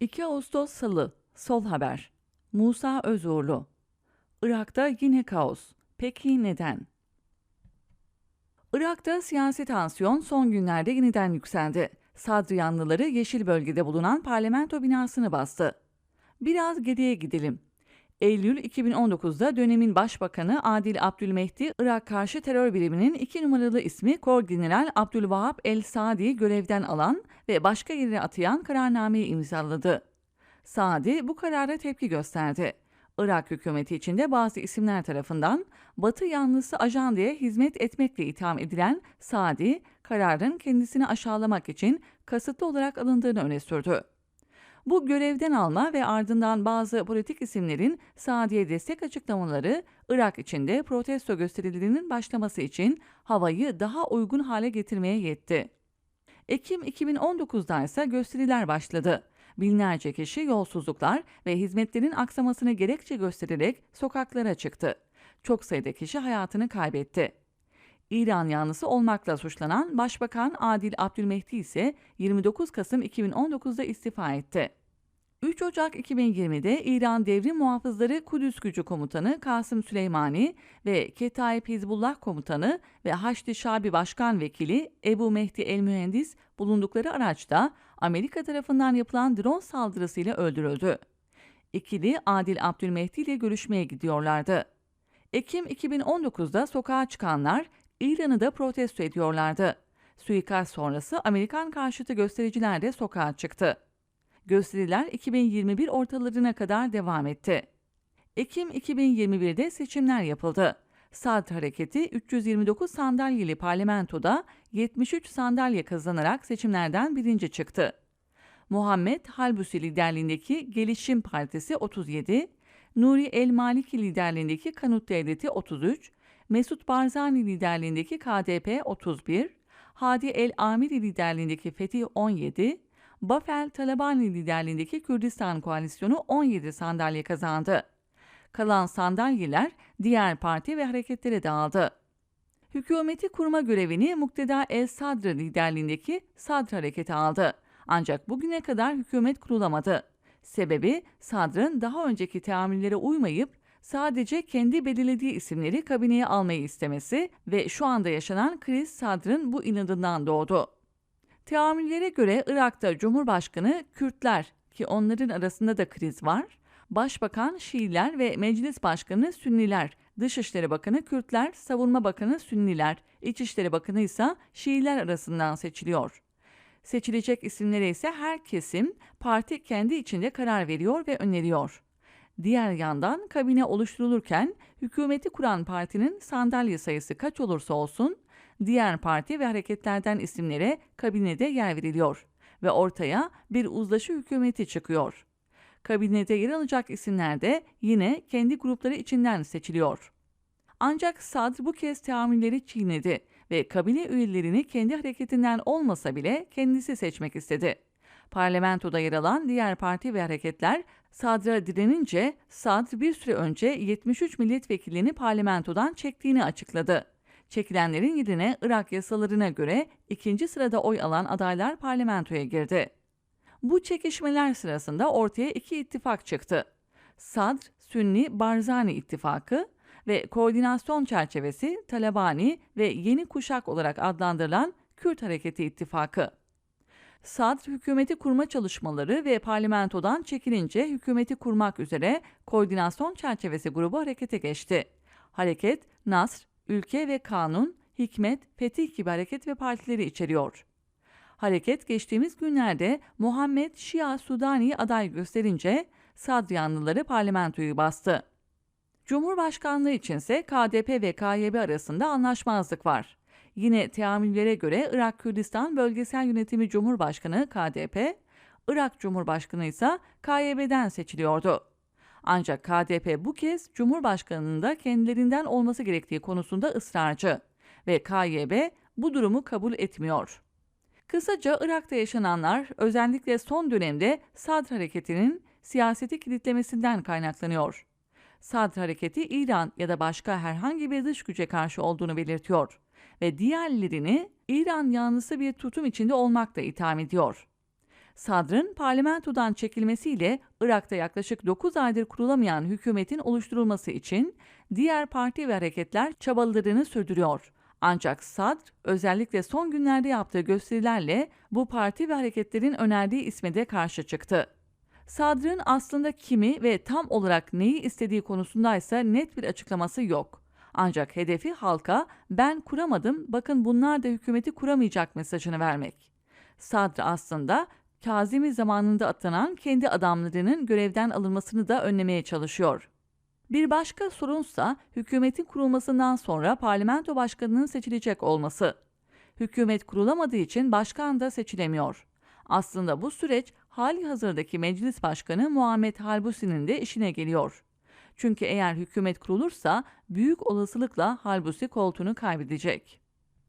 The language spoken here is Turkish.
2 Ağustos Salı Sol Haber Musa Özuğurlu Irak'ta yine kaos. Peki neden? Irak'ta siyasi tansiyon son günlerde yeniden yükseldi. Sadri yanlıları yeşil bölgede bulunan parlamento binasını bastı. Biraz geriye gidelim. Eylül 2019'da dönemin başbakanı Adil Abdülmehdi, Irak karşı terör biriminin iki numaralı ismi Kor General Abdülvahap El Saadi görevden alan ve başka yere atayan kararnameyi imzaladı. Saadi bu karara tepki gösterdi. Irak hükümeti içinde bazı isimler tarafından Batı yanlısı ajan diye hizmet etmekle itham edilen Saadi, kararın kendisini aşağılamak için kasıtlı olarak alındığını öne sürdü. Bu görevden alma ve ardından bazı politik isimlerin Saadi'ye destek açıklamaları Irak içinde protesto gösterilerinin başlaması için havayı daha uygun hale getirmeye yetti. Ekim 2019'da ise gösteriler başladı. Binlerce kişi yolsuzluklar ve hizmetlerin aksamasını gerekçe göstererek sokaklara çıktı. Çok sayıda kişi hayatını kaybetti. İran yanlısı olmakla suçlanan Başbakan Adil Abdülmehdi ise 29 Kasım 2019'da istifa etti. 3 Ocak 2020'de İran Devrim Muhafızları Kudüs Gücü Komutanı Kasım Süleymani ve Ketaib Hizbullah Komutanı ve Haçlı Şabi Başkan Vekili Ebu Mehdi El Mühendis bulundukları araçta Amerika tarafından yapılan drone saldırısıyla öldürüldü. İkili Adil Abdülmehdi ile görüşmeye gidiyorlardı. Ekim 2019'da sokağa çıkanlar İran'ı da protesto ediyorlardı. Suikast sonrası Amerikan karşıtı göstericiler de sokağa çıktı. Gösteriler 2021 ortalarına kadar devam etti. Ekim 2021'de seçimler yapıldı. Sad hareketi 329 sandalyeli parlamentoda 73 sandalye kazanarak seçimlerden birinci çıktı. Muhammed Halbusi liderliğindeki Gelişim Partisi 37, Nuri El Maliki liderliğindeki Kanut Devleti 33, Mesut Barzani liderliğindeki KDP 31, Hadi El Amiri liderliğindeki Fetih 17, Bafel Talabani liderliğindeki Kürdistan koalisyonu 17 sandalye kazandı. Kalan sandalyeler diğer parti ve hareketlere dağıldı. Hükümeti kurma görevini Mukteda El Sadr liderliğindeki Sadr hareketi aldı. Ancak bugüne kadar hükümet kurulamadı. Sebebi Sadr'ın daha önceki teamüllere uymayıp sadece kendi belirlediği isimleri kabineye almayı istemesi ve şu anda yaşanan kriz Sadr'ın bu inadından doğdu. Teamüllere göre Irak'ta Cumhurbaşkanı Kürtler ki onların arasında da kriz var, Başbakan Şiiler ve Meclis Başkanı Sünniler, Dışişleri Bakanı Kürtler, Savunma Bakanı Sünniler, İçişleri Bakanı ise Şiiler arasından seçiliyor. Seçilecek isimlere ise her kesim parti kendi içinde karar veriyor ve öneriyor. Diğer yandan kabine oluşturulurken hükümeti kuran partinin sandalye sayısı kaç olursa olsun diğer parti ve hareketlerden isimlere kabinede yer veriliyor ve ortaya bir uzlaşı hükümeti çıkıyor. Kabinede yer alacak isimler de yine kendi grupları içinden seçiliyor. Ancak Sadr bu kez teamülleri çiğnedi ve kabine üyelerini kendi hareketinden olmasa bile kendisi seçmek istedi. Parlamentoda yer alan diğer parti ve hareketler Sadr'a direnince Sadr bir süre önce 73 milletvekilini parlamentodan çektiğini açıkladı. Çekilenlerin yerine Irak yasalarına göre ikinci sırada oy alan adaylar parlamentoya girdi. Bu çekişmeler sırasında ortaya iki ittifak çıktı. Sadr, Sünni Barzani ittifakı ve koordinasyon çerçevesi Talabani ve Yeni Kuşak olarak adlandırılan Kürt Hareketi ittifakı. Sadr hükümeti kurma çalışmaları ve parlamentodan çekilince hükümeti kurmak üzere koordinasyon çerçevesi grubu harekete geçti. Hareket, Nasr, Ülke ve Kanun, Hikmet, Fetih gibi hareket ve partileri içeriyor. Hareket geçtiğimiz günlerde Muhammed Şia Sudani'yi aday gösterince Sadriyanlıları parlamentoyu bastı. Cumhurbaşkanlığı içinse KDP ve KYB arasında anlaşmazlık var. Yine teamüllere göre Irak Kürdistan Bölgesel Yönetimi Cumhurbaşkanı KDP, Irak Cumhurbaşkanı ise KYB'den seçiliyordu. Ancak KDP bu kez Cumhurbaşkanı'nın da kendilerinden olması gerektiği konusunda ısrarcı ve KYB bu durumu kabul etmiyor. Kısaca Irak'ta yaşananlar özellikle son dönemde Sadr hareketinin siyaseti kilitlemesinden kaynaklanıyor. Sadr hareketi İran ya da başka herhangi bir dış güce karşı olduğunu belirtiyor ve diğerlerini İran yanlısı bir tutum içinde olmakla itham ediyor. Sadr'ın parlamentodan çekilmesiyle Irak'ta yaklaşık 9 aydır kurulamayan hükümetin oluşturulması için diğer parti ve hareketler çabalarını sürdürüyor. Ancak Sadr özellikle son günlerde yaptığı gösterilerle bu parti ve hareketlerin önerdiği isme de karşı çıktı. Sadr'ın aslında kimi ve tam olarak neyi istediği konusundaysa net bir açıklaması yok. Ancak hedefi halka ben kuramadım bakın bunlar da hükümeti kuramayacak mesajını vermek. Sadr aslında Kazimi zamanında atanan kendi adamlarının görevden alınmasını da önlemeye çalışıyor. Bir başka sorunsa hükümetin kurulmasından sonra parlamento başkanının seçilecek olması. Hükümet kurulamadığı için başkan da seçilemiyor. Aslında bu süreç hali hazırdaki meclis başkanı Muhammed Halbusi'nin de işine geliyor. Çünkü eğer hükümet kurulursa büyük olasılıkla Halbusi koltuğunu kaybedecek.